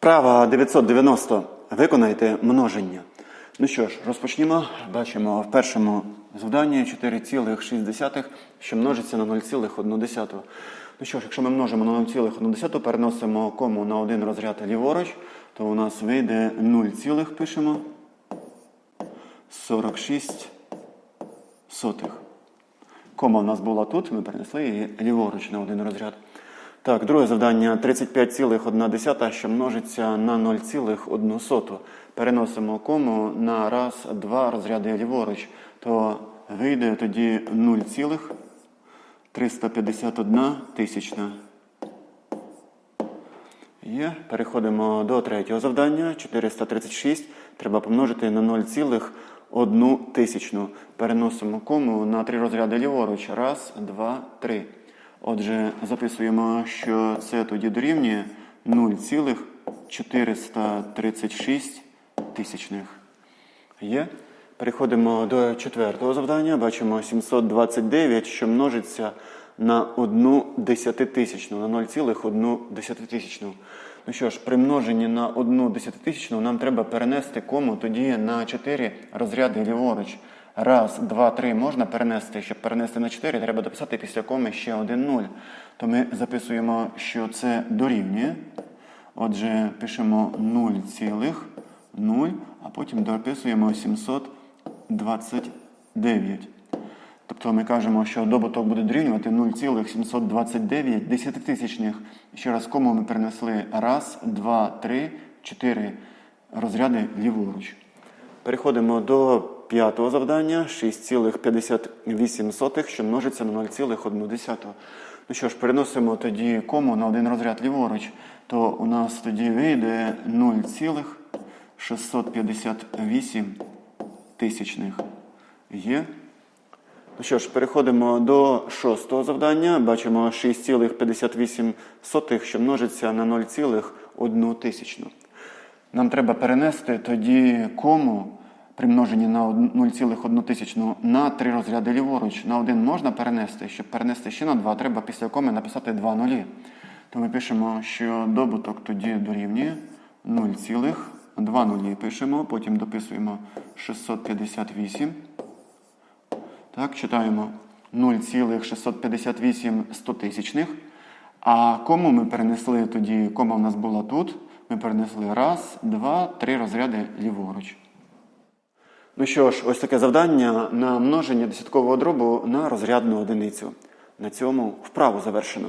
Вправа 990. Виконайте множення. Ну що ж, розпочнімо. Бачимо в першому завданні 4,6, що множиться на 0,1. Ну що ж, якщо ми множимо на 0,1, переносимо кому на один розряд ліворуч, то у нас вийде 0, цілих, пишемо 46 сотих. Кома в нас була тут, ми перенесли її ліворуч на один розряд. Так, друге завдання 35,1, що множиться на 0,1. Переносимо кому на раз, два розряди ліворуч. То вийде тоді 0,351 тисячна. Є. Переходимо до третього завдання. 436. Треба помножити на 0,1 тисячну. Переносимо кому на три розряди ліворуч. Раз, два, три. Отже, записуємо, що це тоді дорівнює 0,436 тисячних. Є. Переходимо до четвертого завдання. Бачимо 729, що множиться на 1 десятитисячну, на 0,1 десятитисячну. Ну що ж, при множенні на 1 десятитисячну нам треба перенести кому тоді на 4 розряди ліворуч. Раз, два, три можна перенести. Щоб перенести на 4, треба дописати після коми ще один 0. То ми записуємо, що це дорівнює. Отже, пишемо 0,0, а потім дописуємо 729. Тобто ми кажемо, що добуток буде дорівнювати 0,729 десятитисячних. Ще раз кому ми перенесли раз, два, три, чотири розряди ліворуч. Переходимо до п'ятого завдання 6,58, що множиться на 0,1. Ну що ж, переносимо тоді кому на один розряд ліворуч, то у нас тоді вийде 0,658 тисячних. Є. Ну що ж, переходимо до шостого завдання. Бачимо 6,58, що множиться на 0,1 тисячну. Нам треба перенести тоді кому при множенні на 0,1 на три розряди ліворуч. На один можна перенести. Щоб перенести ще на 2, треба після коми написати 2 нулі. То ми пишемо, що добуток тоді дорівнює 0,2 нулі. Пишемо, потім дописуємо 658. Так, читаємо 0,658 стотисячних. А кому ми перенесли тоді, кома в нас була тут. Ми перенесли раз, два, три розряди ліворуч. Ну що ж, ось таке завдання на множення десяткового дробу на розрядну одиницю. На цьому вправу завершено.